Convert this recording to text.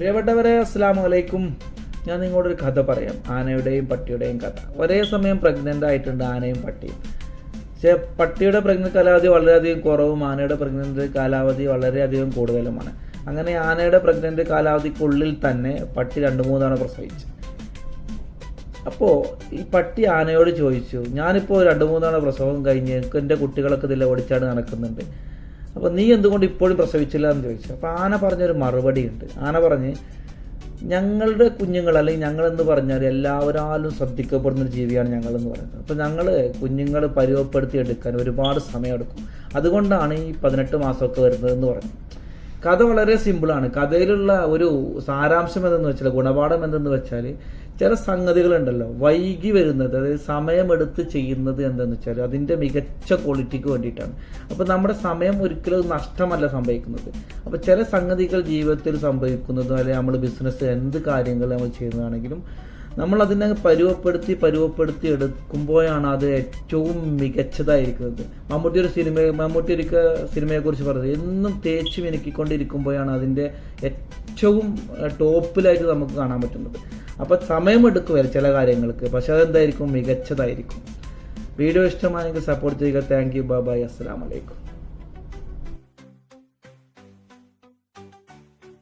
പ്രിയപ്പെട്ടവരെ അസ്സാം വലൈക്കും ഞാൻ നിങ്ങളോടൊരു കഥ പറയാം. ആനയുടെയും പട്ടിയുടെയും കഥ. ഒരേ സമയം പ്രഗ്നന്റ് ആയിട്ടുണ്ട് ആനയും പട്ടിയും. പക്ഷേ പട്ടിയുടെ പ്രഗ്നന്റ് കാലാവധി വളരെയധികം കുറവും ആനയുടെ പ്രഗ്നന്റ് കാലാവധി വളരെയധികം കൂടുതലുമാണ്. അങ്ങനെ ആനയുടെ പ്രഗ്നന്റ് കാലാവധിക്കുള്ളിൽ തന്നെ പട്ടി രണ്ട് മൂന്നാണ് പ്രസവിച്ചത് അപ്പോൾ ഈ പട്ടി ആനയോട് ചോദിച്ചു ഞാനിപ്പോൾ രണ്ട് മൂന്നാണ് പ്രസവം കഴിഞ്ഞ് എനിക്ക് എന്റെ കുട്ടികളൊക്കെ ഇതിൽ ഓടിച്ചാട് നടക്കുന്നുണ്ട്. അപ്പോൾ നീ എന്തുകൊണ്ട് ഇപ്പോഴും പ്രസവിച്ചില്ല എന്ന് ചോദിച്ചു. അപ്പോൾ ആന പറഞ്ഞൊരു മറുപടി ഉണ്ട്. ആന പറഞ്ഞ് ഞങ്ങളുടെ കുഞ്ഞുങ്ങൾ അല്ലെങ്കിൽ ഞങ്ങളെന്ന് പറഞ്ഞാൽ എല്ലാവരാലും ശ്രദ്ധിക്കപ്പെടുന്ന ഒരു ജീവിയാണ് ഞങ്ങളെന്ന് പറയുന്നത്. അപ്പോൾ ഞങ്ങൾ കുഞ്ഞുങ്ങൾ പരുവപ്പെടുത്തി എടുക്കാൻ ഒരുപാട് സമയമെടുക്കും അതുകൊണ്ടാണ് ഈ പതിനെട്ട് മാസമൊക്കെ വരുന്നതെന്ന് പറഞ്ഞു കഥ വളരെ സിമ്പിളാണ് കഥയിലുള്ള ഒരു സാരാംശം എന്തെന്ന് വെച്ചാൽ ഗുണപാഠം എന്തെന്ന് വെച്ചാൽ ചില സംഗതികളുണ്ടല്ലോ. വൈകി വരുന്നത് അതായത് സമയമെടുത്ത് ചെയ്യുന്നത് എന്തെന്ന് വെച്ചാൽ അതിന്റെ മികച്ച ക്വാളിറ്റിക്ക് വേണ്ടിയിട്ടാണ്. അപ്പോൾ നമ്മുടെ സമയം ഒരിക്കലും നഷ്ടമല്ല സംഭവിക്കുന്നത്. അപ്പോൾ ചില സംഗതികൾ ജീവിതത്തിൽ സംഭവിക്കുന്നതും അല്ലെങ്കിൽ നമ്മൾ ബിസിനസ് എന്ത് കാര്യങ്ങൾ നമ്മൾ ചെയ്യുന്നതാണെങ്കിലും നമ്മൾ അതിനെ പരുവപ്പെടുത്തി പരുവപ്പെടുത്തി എടുക്കുമ്പോഴാണ് അത് ഏറ്റവും മികച്ചതായിരിക്കുന്നത്. മമ്മൂട്ടി ഒരു സിനിമ മമ്മൂട്ടി ഒരു സിനിമയെക്കുറിച്ച് പറഞ്ഞത് എന്നും തേച്ച് മിനുക്കിക്കൊണ്ടിരിക്കുമ്പോഴാണ് അതിന്റെ ഏറ്റവും ടോപ്പിലായിട്ട് നമുക്ക് കാണാൻ പറ്റുന്നത്. അപ്പോൾ സമയമെടുക്കും ചില കാര്യങ്ങൾക്ക് പക്ഷെ അതെന്തായിരിക്കും? മികച്ചതായിരിക്കും. വീഡിയോ ഇഷ്ടമായെങ്കിൽ സപ്പോർട്ട് ചെയ്യുക. Thank you. ബാബായ് അസ്സാം വലൈക്കും